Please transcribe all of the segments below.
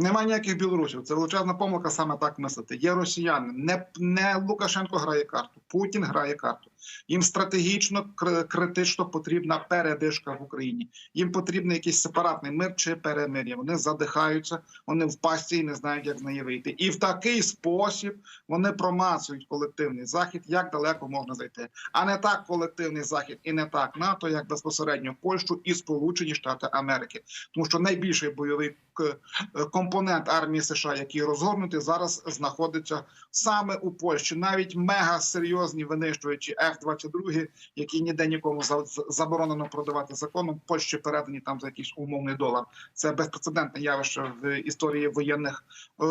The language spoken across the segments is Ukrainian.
Нема ніяких білорусів. Це величезна помилка саме так мислити. Є росіяни. Не, не Лукашенко грає карту, Путін грає карту. Їм стратегічно критично потрібна передишка в Україні. Їм потрібен якийсь сепаратний мир чи перемир'я. Вони задихаються, вони в пасті і не знають, як з неї вийти. І в такий спосіб вони промацують колективний захід, як далеко можна зайти. А не так колективний захід і не так НАТО, як безпосередньо Польщу і Сполучені Штати Америки, тому що найбільший бойовий е, компонент армії США, який розгорнутий, зараз знаходиться саме у Польщі. Навіть мега серйозні винищувачі F-22, які ніде нікому за- за- заборонено продавати законом. Польщі передані там за якийсь умовний долар. Це безпрецедентне явище в історії воєнних е,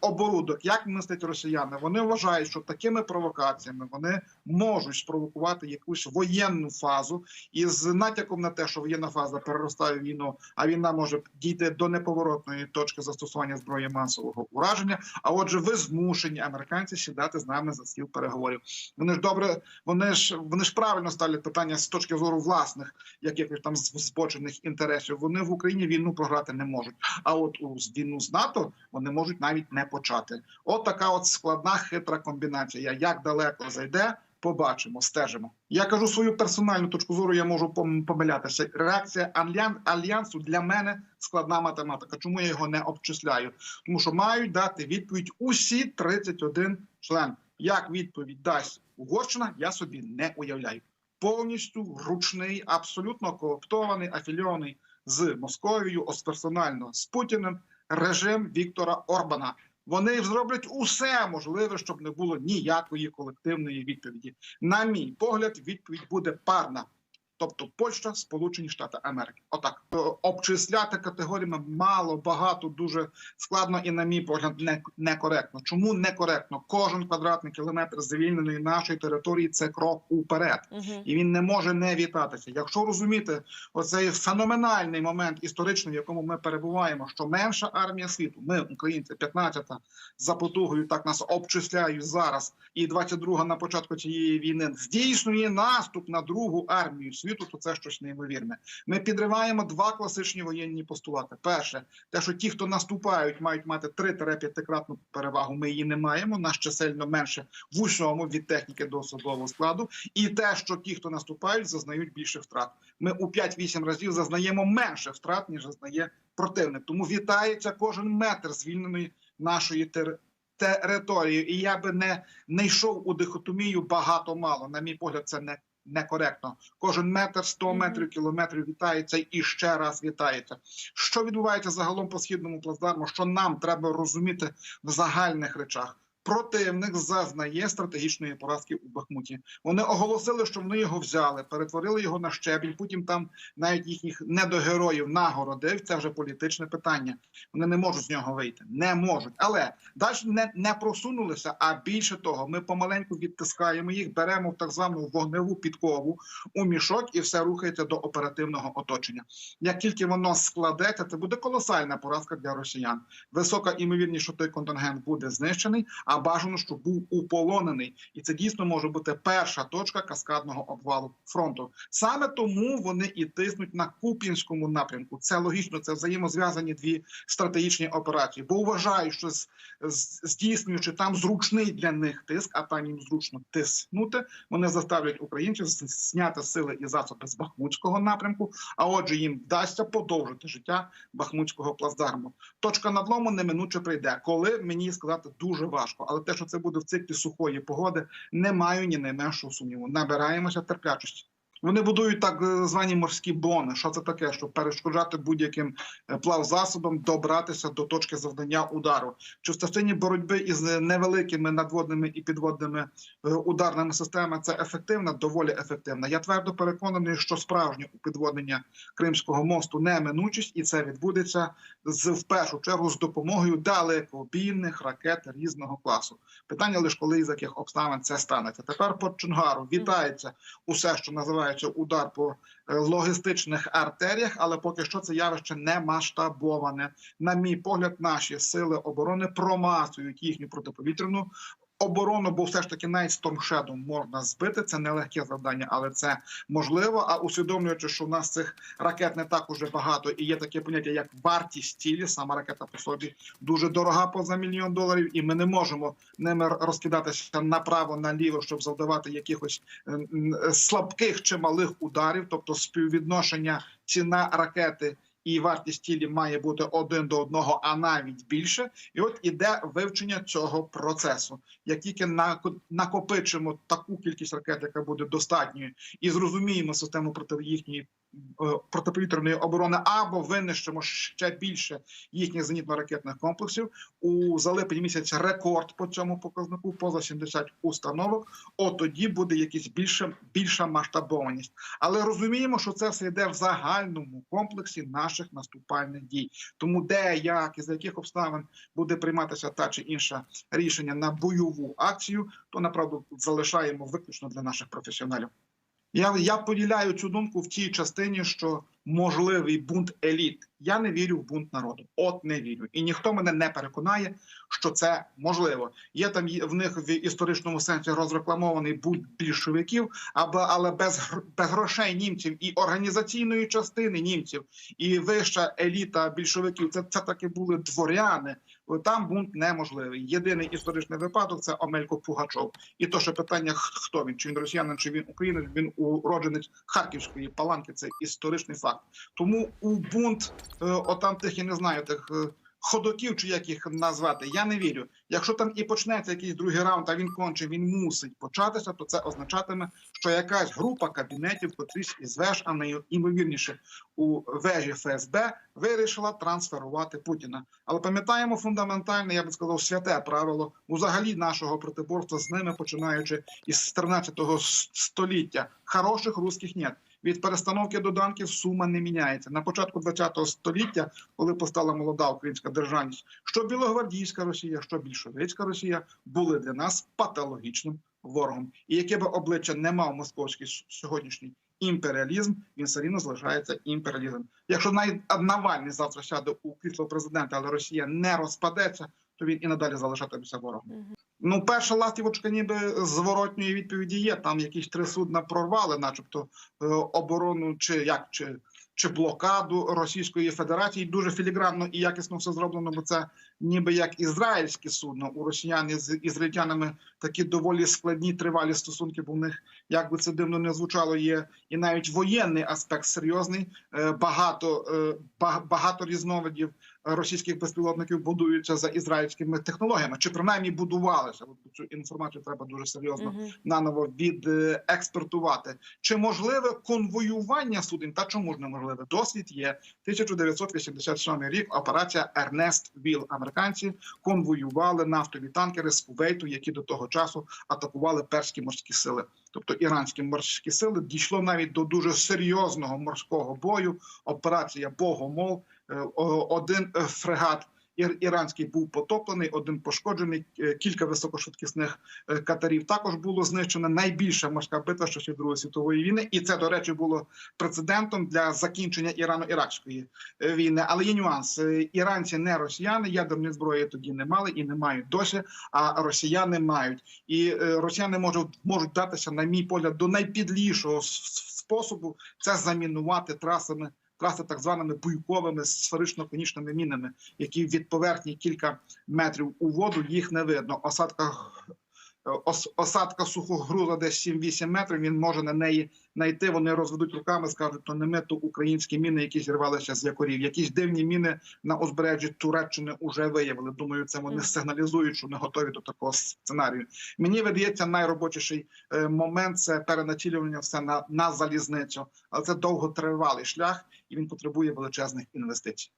оборудок. Як мислять росіяни? Вони вважають, що такими провокаціями вони можуть спровокувати якусь воєнну фазу із натяком на те, що воєнна фаза переростає в війну, а війна може дійти до неповоротної точки застосування зброї масового ураження. А отже, ви змушені американці сідати з нами за стіл переговорів. Вони ж добре, вони ж вони ж правильно ставлять питання з точки зору власних якихось там збочених інтересів. Вони в Україні війну програти не можуть. А от у війну з НАТО вони можуть навіть не почати. От така от складна хитра комбінація. Як далеко зайде, побачимо, стежимо. Я кажу свою персональну точку зору. Я можу помилятися. Реакція альян альянсу для мене складна математика. Чому я його не обчисляю? Тому що мають дати відповідь усі 31 член. Як відповідь дасть Угорщина, я собі не уявляю. Повністю ручний, абсолютно кооптований, афільований з Московією, ось персонально з Путіним режим Віктора Орбана. Вони зроблять усе можливе, щоб не було ніякої колективної відповіді. На мій погляд, відповідь буде парна. Тобто Польща, Сполучені Штати Америки. Отак Е, обчисляти категоріями мало, багато, дуже складно і, на мій погляд, не некоректно. Чому некоректно? Кожен квадратний кілометр звільненої нашої території це крок уперед Угу. і він не може не вітатися. Якщо розуміти оцей феноменальний момент історичний, в якому ми перебуваємо, що менша армія світу, ми, українці, 15-та, за потугою так нас обчисляють зараз, і 22-га на початку цієї війни здійснює наступ на другу армію світу, то це щось неймовірне. Ми підриваємо два класичні воєнні постулати. Перше, те, що ті, хто наступають, мають мати 3-5-кратну перевагу. Ми її не маємо. Нас чисельно менше в усьому від техніки до особового складу і те, що ті, хто наступають, зазнають більше втрат. Ми у 5-8 разів зазнаємо менше втрат, ніж зазнає противник. Тому вітається кожен метр звільненої нашої тери- території. І я би не, не йшов у дихотомію багато-мало. На мій погляд, це не. Некоректно, кожен метр, 100 метрів, кілометрів вітається і ще раз вітається. Що відбувається загалом по східному плацдарму? Що нам треба розуміти в загальних речах? Противник зазнає стратегічної поразки у Бахмуті. Вони оголосили, що вони його взяли, перетворили його на щебінь. Потім там навіть їхніх недогероїв нагородив. Це вже політичне питання. Вони не можуть з нього вийти, не можуть. Але далі не, не просунулися. А більше того, ми помаленьку відтискаємо їх, беремо в так звану вогневу підкову у мішок, і все рухається до оперативного оточення. Як тільки воно складеться, це буде колосальна поразка для росіян. Висока імовірність, що той контингент буде знищений, а бажано, щоб був уполонений, і це дійсно може бути перша точка каскадного обвалу фронту. Саме тому вони і тиснуть на Куп'янському напрямку. Це логічно, це взаємозв'язані дві стратегічні операції, бо вважають, що здійснюючи там зручний для них тиск, а там їм зручно тиснути. Вони заставлять українців зняти сили і засоби з Бахмутського напрямку. А отже, їм вдасться подовжити життя Бахмутського плацдарму. Точка надлому неминуче прийде, коли мені сказати дуже важко. Але те, що це буде в циклі сухої погоди, не маю ні найменшого сумніву. Набираємося терплячості. Вони будують так е, звані морські бони. Що це таке? Щоб перешкоджати будь-яким е, плавзасобам добратися до точки завдання удару. Чи в частині боротьби із невеликими надводними і підводними е, ударними системами це ефективна, доволі ефективна. Я твердо переконаний, що справжнє підводнення Кримського мосту неминучість, і це відбудеться з в першу чергу з допомогою далекобійних ракет різного класу. Питання лише коли і за яких обставин це станеться. Тепер по Чонгару вітається усе, що називається удар по е, логістичних артеріях, але поки що це явище не масштабоване. На мій погляд, наші сили оборони промасують їхню протиповітряну оборону, бо все ж таки навіть стормшедом можна збити. Це нелегке завдання, але це можливо. А усвідомлюючи, що в нас цих ракет не так уже багато, і є таке поняття, як вартість цілі, сама ракета по собі дуже дорога поза мільйон доларів, і ми не можемо ними розкидатися направо наліво, щоб завдавати якихось е, слабких чи малих ударів, тобто співвідношення ціна ракети. І вартість тілі має бути один до одного, а навіть більше. І от іде вивчення цього процесу. Як тільки нако- накопичимо таку кількість ракет, яка буде достатньою, і зрозуміємо систему проти їхньої протиповітряної оборони, або винищимо ще більше їхніх зенітно-ракетних комплексів у за липень місяць рекорд по цьому показнику поза 70 установок. От тоді буде якась більше більша масштабованість. Але розуміємо, що це все йде в загальному комплексі наших наступальних дій. Тому де як і за яких обставин буде прийматися та чи інша рішення на бойову акцію, то направду залишаємо виключно для наших професіоналів. Я, я поділяю цю думку в тій частині, що можливий бунт еліт. Я не вірю в бунт народу. От не вірю. І ніхто мене не переконає, що це можливо. Є там в них в історичному сенсі розрекламований бунт більшовиків, або але без, без грошей німців і організаційної частини німців, і вища еліта більшовиків. Це, це таки були дворяни. Там бунт неможливий. Єдиний історичний випадок це Омелько Пугачов. І то, що питання, хто він, чи він росіянин, чи він українець, він уродженець Харківської паланки. Це історичний факт. Тому у бунт, е, отам тих я не знаю, тих е, ходоків, чи як їх назвати, я не вірю. Якщо там і почнеться якийсь другий раунд, а він конче, він мусить початися, то це означатиме, що якась група кабінетів, котрісь із веж, а найімовірніше у вежі ФСБ, вирішила трансферувати Путіна. Але пам'ятаємо фундаментальне, я би сказав, святе правило взагалі нашого протиборства з ними, починаючи із 13 століття. Хороших русських нет. Від перестановки доданків сума не міняється. На початку 20 століття, коли постала молода українська державність, що білогвардійська Росія, що більшовицька Росія були для нас патологічним ворогом. І яке би обличчя не мав московський сьогоднішній імперіалізм, він все рівно залишається імперіалізмом. Якщо навіть Навальний завтра сяде у крісло президента, але Росія не розпадеться, то він і надалі залишатиметься ворогом. Ну, перша ластівочка, ніби зворотньої відповіді є. Там якісь три судна прорвали, начебто е, оборону чи як чи. Чи блокаду Російської Федерації дуже філігранно і якісно все зроблено, бо це ніби як ізраїльське судно. У росіян з ізраїльтянами такі доволі складні тривалі стосунки, бо в них як би це дивно не звучало, є і навіть воєнний аспект серйозний. Е, Багато е, багато різновидів російських безпілотників будуються за ізраїльськими технологіями, чи принаймні будувалися. От цю інформацію треба дуже серйозно Мгм. наново відекспертувати. Чи можливе конвоювання суден? Та чому ж неможливе? Досвід є 1987 рік. Операція Ернест Віл. Американці конвоювали нафтові танкери з Кувейту, які до того часу атакували перські морські сили. Тобто іранські морські сили дійшло навіть до дуже серйозного морського бою. Операція Богомол. Е, Один е, фрегат ір- іранський був потоплений, один пошкоджений. е, Кілька високошвидкісних катерів також було знищено. Найбільша морська битва часів Другої світової війни, і це, до речі, було прецедентом для закінчення Ірано-Іракської війни. Але є нюанс: іранці не росіяни, ядерної зброї тоді не мали і не мають досі. А росіяни мають. І росіяни можуть можуть датися, на мій погляд, до найпідлішого способу це замінувати трасами. Траси так званими буйковими сферично-конічними мінами, які від поверхні кілька метрів у воду їх не видно. Осадка ос, осадка сухогруза десь 7-8 метрів. Він може на неї знайти. Вони розведуть руками, скажуть, то не ми, то українські міни, які зірвалися з якорів. Якісь дивні міни на узбережжі Туреччини вже виявили. Думаю, це вони сигналізують, що не готові до такого сценарію. Мені видається найробочіший е, момент це перенацілювання все на, на залізницю, але це довготривалий шлях і він потребує величезних інвестицій.